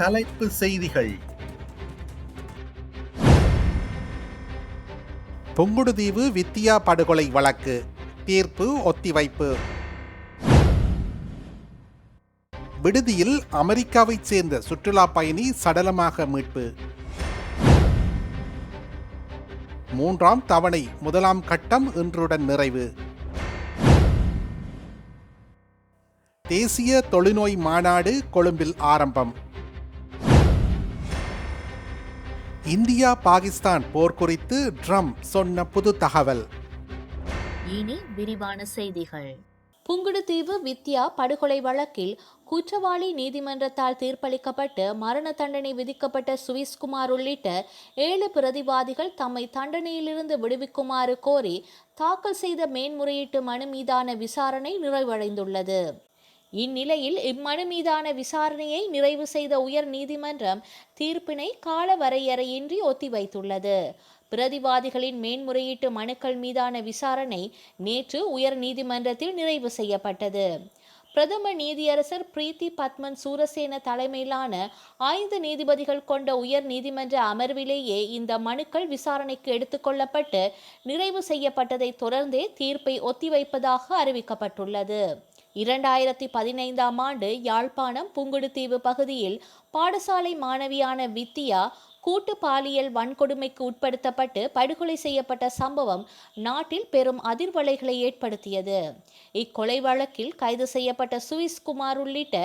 தலைப்பு செய்திகள். புங்குடுதீவு வித்தியா படுகொலை வழக்கு. தீர்ப்பு ஒத்திவைப்பு. விடுதியில் அமெரிக்காவைச் சேர்ந்த சுற்றுலா பயணி சடலமாக மீட்பு. மூன்றாம் தவணை முதலாம் கட்டம் இன்றுடன் நிறைவு. தேசிய தொழுநோய் மாநாடு கொழும்பில் ஆரம்பம். இந்தியா பாகிஸ்தான் போர் குறித்து ட்ரம் சொன்ன புது தகவல். இனி விரிவான செய்திகள். புங்குடுதீவு வித்யா படுகொலை வழக்கில் குற்றவாளி நீதிமன்றத்தால் தீர்ப்பளிக்கப்பட்டு மரண தண்டனை விதிக்கப்பட்ட சுவிஸ்குமார் உள்ளிட்ட ஏழு பிரதிவாதிகள் தம்மை தண்டனையிலிருந்து விடுவிக்குமாறு கோரி தாக்கல் செய்த மேன்முறையீட்டு மனு மீதான விசாரணை நிறைவடைந்துள்ளது. இந்நிலையில் இம்மனு மீதான விசாரணையை நிறைவு செய்த உயர் நீதிமன்றம் தீர்ப்பினை கால வரையறையின்றி ஒத்திவைத்துள்ளது. பிரதிவாதிகளின் மேன்முறையீட்டு மனுக்கள் மீதான விசாரணை நேற்று உயர் நீதிமன்றத்தில் நிறைவு செய்யப்பட்டது. பிரதம நீதியரசர் பிரீத்தி பத்மன் சூரசேன தலைமையிலான ஐந்து நீதிபதிகள் கொண்ட உயர் நீதிமன்ற அமர்விலேயே இந்த மனுக்கள் விசாரணைக்கு எடுத்துக்கொள்ளப்பட்டு நிறைவு செய்யப்பட்டதை தொடர்ந்தே தீர்ப்பை ஒத்திவைப்பதாக அறிவிக்கப்பட்டுள்ளது. இரண்டாயிரத்தி பதினைந்தாம் ஆண்டு யாழ்ப்பாணம் புங்குடுதீவு பகுதியில் பாடசாலை மாணவியான வித்தியா கூட்டு பாலியல் வன்கொடுமைக்கு உட்படுத்தப்பட்டு படுகொலை செய்யப்பட்ட சம்பவம் நாட்டில் பெரும் அதிர்வலைகளை ஏற்படுத்தியது. இக்கொலை வழக்கில் கைது செய்யப்பட்ட சுவிஸ் குமார் உள்ளிட்ட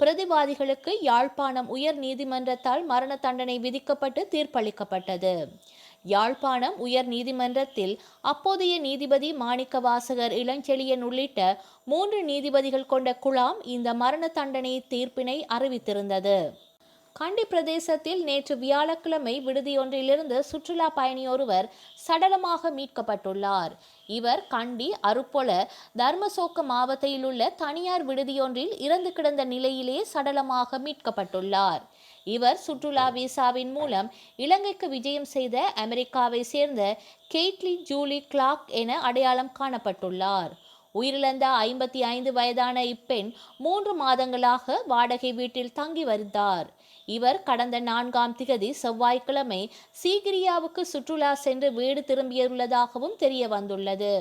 பிரதிவாதிகளுக்கு யாழ்ப்பாணம் உயர் நீதிமன்றத்தால் மரண தண்டனை விதிக்கப்பட்டு தீர்ப்பளிக்கப்பட்டது. யாழ்ப்பாணம் உயர் நீதிமன்றத்தில் அப்போதைய நீதிபதி மாணிக்கவாசகர் இளஞ்செழியன் உள்ளிட்ட மூன்று நீதிபதிகள் கொண்ட குழாம் இந்த மரண தண்டனை தீர்ப்பினை அறிவித்திருந்தது. கண்டி பிரதேசத்தில் நேற்று வியாழக்கிழமை விடுதியொன்றிலிருந்து சுற்றுலா பயணியொருவர் சடலமாக மீட்கப்பட்டுள்ளார். இவர் கண்டி அருப்பொல தர்மசோக்க மாவட்டத்தில் உள்ள தனியார் விடுதியொன்றில் இறந்து கிடந்த நிலையிலே சடலமாக மீட்கப்பட்டுள்ளார். இவர் சுற்றுலா விசாவின் மூலம் இலங்கைக்கு விஜயம் செய்த அமெரிக்காவை சேர்ந்த கெய்ட்லி ஜூலி கிளாக் என அடையாளம் காணப்பட்டுள்ளார். உயிரிழந்த ஐம்பத்தி ஐந்து வயதான இப்பெண் மூன்று மாதங்களாக வாடகை வீட்டில் தங்கி வருந்தார். இவர் கடந்த நான்காம் திகதி செவ்வாய்க்கிழமை சீகிரியாவுக்கு சுற்றுலா சென்று வீடு திரும்பியுள்ளதாகவும் தெரிய வந்துள்ளது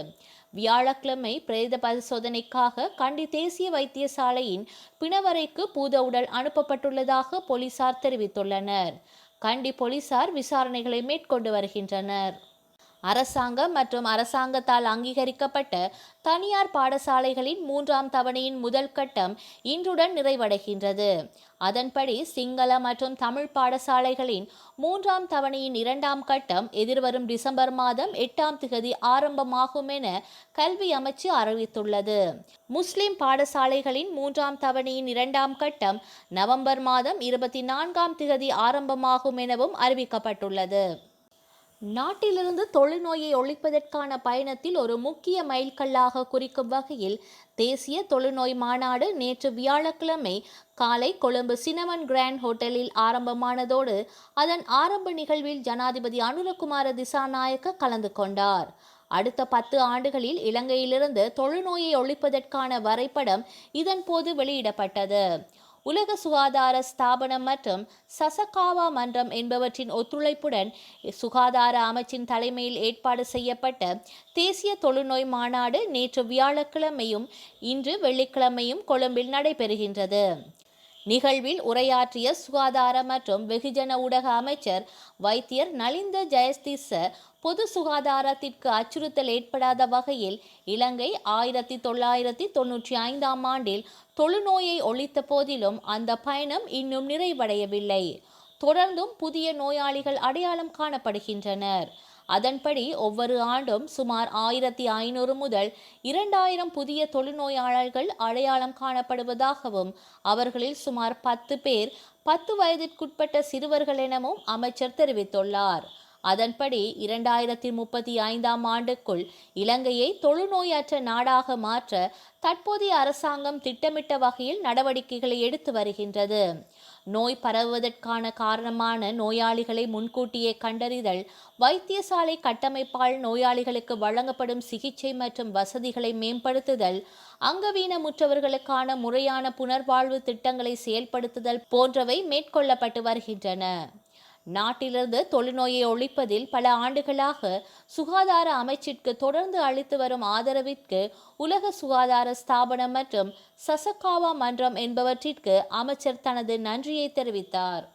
வியாழக்கிழமை பிரேத பரிசோதனைக்காக கண்டி தேசிய வைத்தியசாலையின் பிணவரைக்கு பூத உடல் அனுப்பப்பட்டுள்ளதாக போலீசார் தெரிவித்துள்ளனர். கண்டி போலீசார் விசாரணைகளை மேற்கொண்டு வருகின்றனர். அரசாங்கம் மற்றும் அரசாங்கத்தால் அங்கீகரிக்கப்பட்ட தனியார் பாடசாலைகளின் மூன்றாம் தவணையின் முதல் கட்டம் இன்றுடன் நிறைவடைகின்றது. அதன்படி சிங்கள மற்றும் தமிழ் பாடசாலைகளின் மூன்றாம் தவணையின் இரண்டாம் கட்டம் எதிர்வரும் டிசம்பர் மாதம் எட்டாம் திகதி ஆரம்பமாகும் என கல்வி அமைச்சு அறிவித்துள்ளது. முஸ்லிம் பாடசாலைகளின் மூன்றாம் தவணையின் இரண்டாம் கட்டம் நவம்பர் மாதம் இருபத்தி நான்காம் திகதி ஆரம்பமாகும் எனவும் அறிவிக்கப்பட்டுள்ளது. நாட்டிலிருந்து தொழுநோயை ஒழிப்பதற்கான பயணத்தில் ஒரு முக்கிய மைல்கல்லாக குறிக்கும் வகையில் தேசிய தொழுநோய் மாநாடு நேற்று வியாழக்கிழமை காலை கொழும்பு சினமன் கிராண்ட் ஹோட்டலில் ஆரம்பமானதோடு அதன் ஆரம்ப நிகழ்வில் ஜனாதிபதி அனுரகுமார திசாநாயக்க கலந்து கொண்டார். அடுத்த பத்து ஆண்டுகளில் இலங்கையிலிருந்து தொழுநோயை ஒழிப்பதற்கான வரைபடம் இதன்போது வெளியிடப்பட்டது. உலக சுகாதார ஸ்தாபனம் மற்றும் சசகாவா மன்றம் என்பவற்றின் ஒத்துழைப்புடன் சுகாதார அமைச்சின் தலைமையில் ஏற்பாடு செய்யப்பட்ட தேசிய தொழுநோய் மாநாடு நேற்று வியாழக்கிழமையும் இன்று வெள்ளிக்கிழமையும் கொழும்பில் நடைபெறுகின்றது. நிகழ்வில் உரையாற்றிய சுகாதார மற்றும் வெகுஜன ஊடக அமைச்சர் வைத்தியர் நலிந்த ஜெயஸ்திச பொது சுகாதாரத்திற்கு அச்சுறுத்தல் ஏற்படாத வகையில் இலங்கை ஆயிரத்தி தொள்ளாயிரத்தி தொன்னூற்றி ஐந்தாம் ஆண்டில் தொழுநோயை ஒழித்த போதிலும் அந்த பயணம் இன்னும் நிறைவடையவில்லை. தொடர்ந்தும் புதிய நோயாளிகள் அடையாளம் காணப்படுகின்றனர். அதன்படி ஒவ்வொரு ஆண்டும் சுமார் ஆயிரத்தி ஐநூறு முதல் இரண்டாயிரம் புதிய தொழுநோயாளர்கள் அடையாளம் காணப்படுவதாகவும் அவர்களில் சுமார் பத்து பேர் பத்து வயதிற்குட்பட்ட சிறுவர்கள் எனவும் அமைச்சர் தெரிவித்துள்ளார். அதன்படி இரண்டாயிரத்தி முப்பத்தி ஐந்தாம் ஆண்டுக்குள் இலங்கையை தொழுநோயற்ற நாடாக மாற்ற தற்போதைய அரசாங்கம் திட்டமிட்ட வகையில் நடவடிக்கைகளை எடுத்து வருகின்றது. நோய் பரவுவதற்கான காரணமான நோயாளிகளை முன்கூட்டியே கண்டறிதல் வைத்தியசாலை கட்டமைப்பால் நோயாளிகளுக்கு வழங்கப்படும் சிகிச்சை மற்றும் வசதிகளை மேம்படுத்துதல் அங்கவீனமுற்றவர்களுக்கான முறையான புனர்வாழ்வு திட்டங்களை செயல்படுத்துதல் போன்றவை மேற்கொள்ளப்பட்டு வருகின்றன. நாட்டிலிருந்து தொழுநோயை ஒழிப்பதில் பல ஆண்டுகளாக சுகாதார அமைச்சிற்கு தொடர்ந்து அளித்து வரும் ஆதரவிற்கு உலக சுகாதார ஸ்தாபனம் மற்றும் சசகாவா மன்றம் என்பவற்றிற்கு அமைச்சர் தனது நன்றியை தெரிவித்தார்.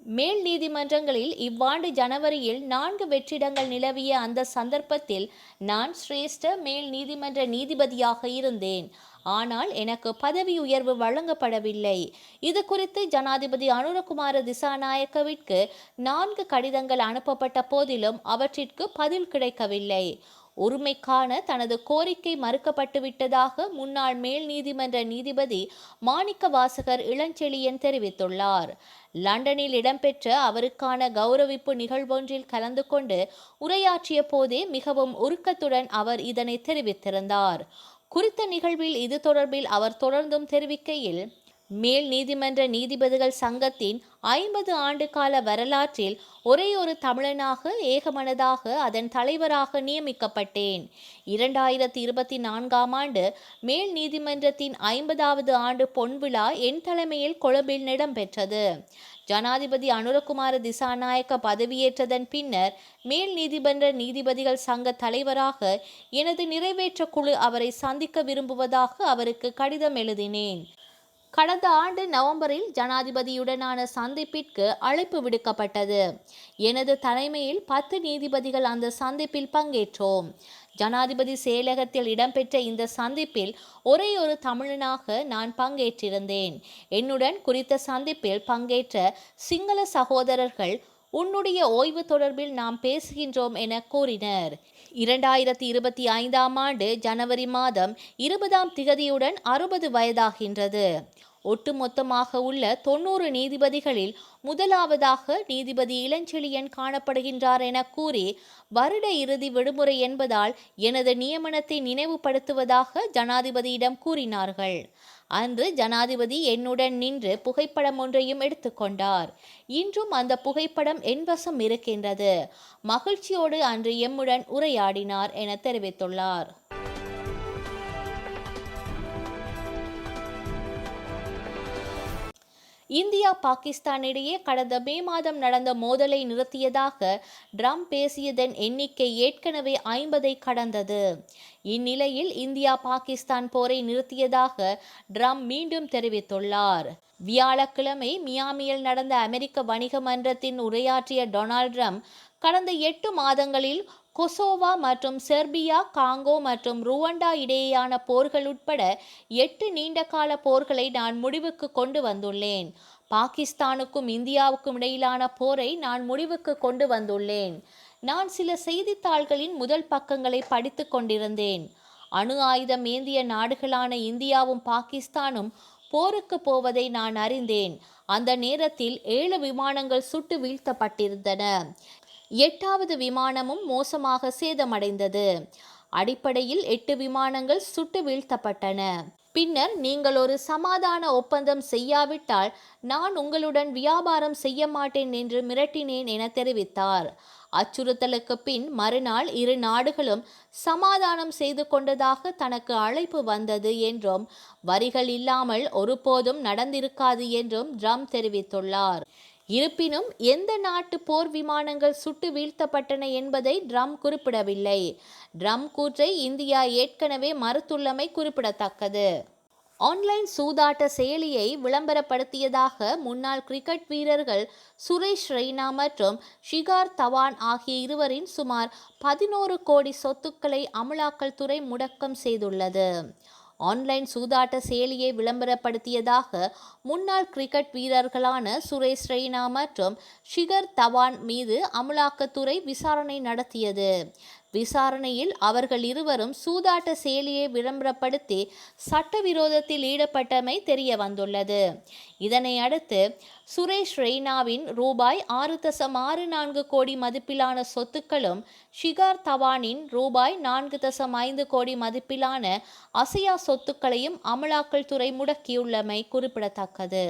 மேல் நீதிமன்றங்களில் இவ்வாண்டு ஜனவரியில் நான்கு வெற்றிடங்கள் நிலவிய அந்த சந்தர்ப்பத்தில் நான் சிரேஷ்ட மேல் நீதிமன்ற நீதிபதியாக இருந்தேன். ஆனால் எனக்கு பதவி உயர்வு வழங்கப்படவில்லை. இது குறித்து ஜனாதிபதி அனுரகுமார திசாநாயக்கவிற்கு நான்கு கடிதங்கள் அனுப்பப்பட்ட போதிலும் அவற்றிற்கு பதில் கிடைக்கவில்லை. உரிமைக்கான தனது கோரிக்கை மறுக்கப்பட்டுவிட்டதாக முன்னாள் மேல் நீதிமன்ற நீதிபதி மாணிக்க வாசகர் இளஞ்செழியன் தெரிவித்துள்ளார். லண்டனில் இடம்பெற்ற அவருக்கான கௌரவிப்பு நிகழ்வொன்றில் கலந்து கொண்டு உரையாற்றிய போதே மிகவும் உருக்கத்துடன் அவர் இதனை தெரிவித்திருந்தார். குறித்த நிகழ்வில் இது தொடர்பில் அவர் தொடர்ந்தும் தெரிவிக்கையில் மேல் நீதிமன்ற நீதிபதிகள் சங்கத்தின் ஐம்பது ஆண்டு கால வரலாற்றில் ஒரே ஒரு தமிழனாக ஏகமனதாக அதன் தலைவராக நியமிக்கப்பட்டேன். இரண்டாயிரத்தி இருபத்தி நான்காம் ஆண்டு மேல் நீதிமன்றத்தின் ஐம்பதாவது ஆண்டு பொன்விழா என் தலைமையில் கொழும்பில் இடம்பெற்றது ஜனாதிபதி அனுரகுமார திசாநாயக்க பதவியேற்றதன் பின்னர் மேல் நீதிமன்ற நீதிபதிகள் சங்க தலைவராக எனது நிறைவேற்ற குழு அவரை சந்திக்க விரும்புவதாக அவருக்கு கடிதம் எழுதினேன். கடந்த ஆண்டு நவம்பரில் ஜனாதிபதியுடனான சந்திப்பிற்கு அழைப்பு விடுக்கப்பட்டது. எனது தலைமையில் பத்து நீதிபதிகள் அந்த சந்திப்பில் பங்கேற்றோம். ஜனாதிபதி செயலகத்தில் இடம்பெற்ற இந்த சந்திப்பில் ஒரே ஒரு தமிழனாக நான் பங்கேற்றிருந்தேன். என்னுடன் குறித்த சந்திப்பில் பங்கேற்ற சிங்கள சகோதரர்கள் உன்னுடைய ஓய்வு தொடர்பில் நாம் பேசுகின்றோம் என கூறினர். இரண்டாயிரத்தி இருபத்தி ஐந்தாம் ஆண்டு ஜனவரி மாதம் இருபதாம் திகதியுடன் அறுபது வயதாகின்றது. ஒட்டுமொத்தமாக உள்ள தொண்ணூறு நீதிபதிகளில் முதலாவதாக நீதிபதி இளஞ்செழியன் காணப்படுகின்றார் என கூறி வருட இறுதி விடுமுறை என்பதால் எனது நியமனத்தை நினைவுபடுத்துவதாக ஜனாதிபதியிடம் கூறினார்கள். அன்று ஜனாதிபதி என்னுடன் நின்று புகைப்படம் ஒன்றையும் எடுத்துக்கொண்டார். இன்றும் அந்த புகைப்படம் என் வசம் இருக்கின்றது. மகிழ்ச்சியோடு அன்று எம்முடன் உரையாடினார் என தெரிவித்துள்ளார். இந்தியா பாகிஸ்தான் இடையே கடந்த மே மாதம் நடந்த மோதலை நிறுத்தியதாக ட்ரம்ப் பேசியதன் எண்ணிக்கை ஏற்கனவே ஐம்பதை கடந்தது. இந்நிலையில் இந்தியா பாகிஸ்தான் போரை நிறுத்தியதாக ட்ரம்ப் மீண்டும் தெரிவித்துள்ளார். வியாழக்கிழமை மியாமியில் நடந்த அமெரிக்க வணிக மன்றத்தின் உரையாற்றிய டொனால்ட் ட்ரம்ப் கடந்த எட்டு மாதங்களில் கொசோவா மற்றும் செர்பியா காங்கோ மற்றும் ருவண்டா இடையேயான போர்கள் உட்பட எட்டு நீண்டகால போர்களை நான் முடிவுக்கு கொண்டு வந்துள்ளேன். பாகிஸ்தானுக்கும் இந்தியாவுக்கும் இடையிலான போரை நான் முடிவுக்கு கொண்டு வந்துள்ளேன். நான் சில செய்தித்தாள்களின் முதல் பக்கங்களை படித்து கொண்டிருந்தேன். அணு ஆயுதம் ஏந்திய நாடுகளான இந்தியாவும் பாகிஸ்தானும் போருக்கு போவதை நான் அறிந்தேன். அந்த நேரத்தில் ஏழு விமானங்கள் சுட்டு வீழ்த்தப்பட்டிருந்தன. எட்டாவது விமானமும் மோசமாக சேதமடைந்தது. அடிப்படையில் எட்டு விமானங்கள் சுட்டு வீழ்த்தப்பட்டன. பின்னர் நீங்கள் ஒரு சமாதான ஒப்பந்தம் செய்யாவிட்டால் நான் உங்களுடன் வியாபாரம் செய்ய மாட்டேன் என்று மிரட்டினேன் என தெரிவித்தார். அச்சுறுத்தலுக்கு பின் மறுநாள் இரு நாடுகளும் சமாதானம் செய்து கொண்டதாக தனக்கு அழைப்பு வந்தது என்றும் வரிகள் இல்லாமல் ஒருபோதும் நடந்திருக்காது என்றும் ட்ரம் தெரிவித்துள்ளார். இருப்பினும் எந்த நாட்டு போர் விமானங்கள் சுட்டு வீழ்த்தப்பட்டன என்பதை ட்ரம் குறிப்பிடவில்லை. ட்ரம் கூற்றை இந்தியா ஏற்கனவே மறுத்துள்ளமை குறிப்பிடத்தக்கது. ஆன்லைன் சூதாட்ட செயலியை விளம்பரப்படுத்தியதாக முன்னாள் கிரிக்கெட் வீரர்கள் சுரேஷ் ரெய்னா மற்றும் ஷிகார் தவான் ஆகிய இருவரின் சுமார் பதினோரு கோடி சொத்துக்களை அமலாக்கல் துறை முடக்கம் செய்துள்ளது. ஆன்லைன் சூதாட்ட செயலியை விளம்பரப்படுத்தியதாக முன்னாள் கிரிக்கெட் வீரர்களான சுரேஷ் ரெய்னா மற்றும் ஷிகர் தவான் மீது அமலாக்கத்துறை விசாரணை நடத்தியது. விசாரணையில் அவர்கள் இருவரும் சூதாட்ட செயலியை விளம்பரப்படுத்தி சட்டவிரோதத்தில் ஈடுபட்டமை தெரிய வந்துள்ளது இதனை அடுத்து சுரேஷ் ரெய்னாவின் ரூபாய் ஆறு தசம் ஆறு நான்கு கோடி மதிப்பிலான சொத்துக்களும் ஷிகார் தவானின் ரூபாய் நான்கு தசம் ஐந்து கோடி மதிப்பிலான அசையா சொத்துக்களையும் அமலாக்கல் துறை முடக்கியுள்ளமை குறிப்பிடத்தக்கது.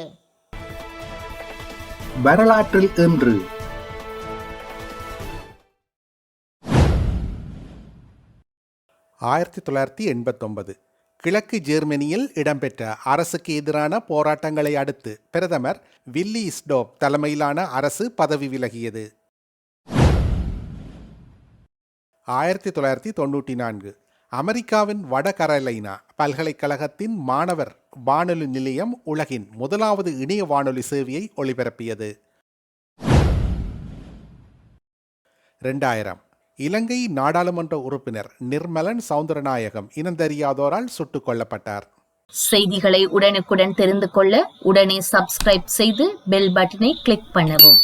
வரலாற்றில் இன்று ஆயிரத்தி தொள்ளாயிரத்தி எண்பத்தொன்பது. கிழக்கு ஜெர்மனியில் இடம்பெற்ற அரசுக்கு எதிரான போராட்டங்களை அடுத்து பிரதமர் வில்லி ஸ்டோப் தலைமையிலான அரசு பதவி விலகியது. ஆயிரத்தி தொள்ளாயிரத்தி தொண்ணூற்றி நான்கு. அமெரிக்காவின் வட கரலைனா பல்கலைக்கழகத்தின் மாணவர் வானொலி நிலையம் உலகின் முதலாவது இணைய வானொலி சேவையை ஒளிபரப்பியது. ரெண்டாயிரம். இலங்கை நாடாளுமன்ற உறுப்பினர் நிர்மலன் சவுந்தரநாயகம் இனந்தெரியாதோரால் சுட்டுக் கொல்லப்பட்டார். செய்திகளை உடனுக்குடன் தெரிந்து கொள்ள உடனே சப்ஸ்கிரைப் செய்து பெல் பட்டனை கிளிக் பண்ணவும்.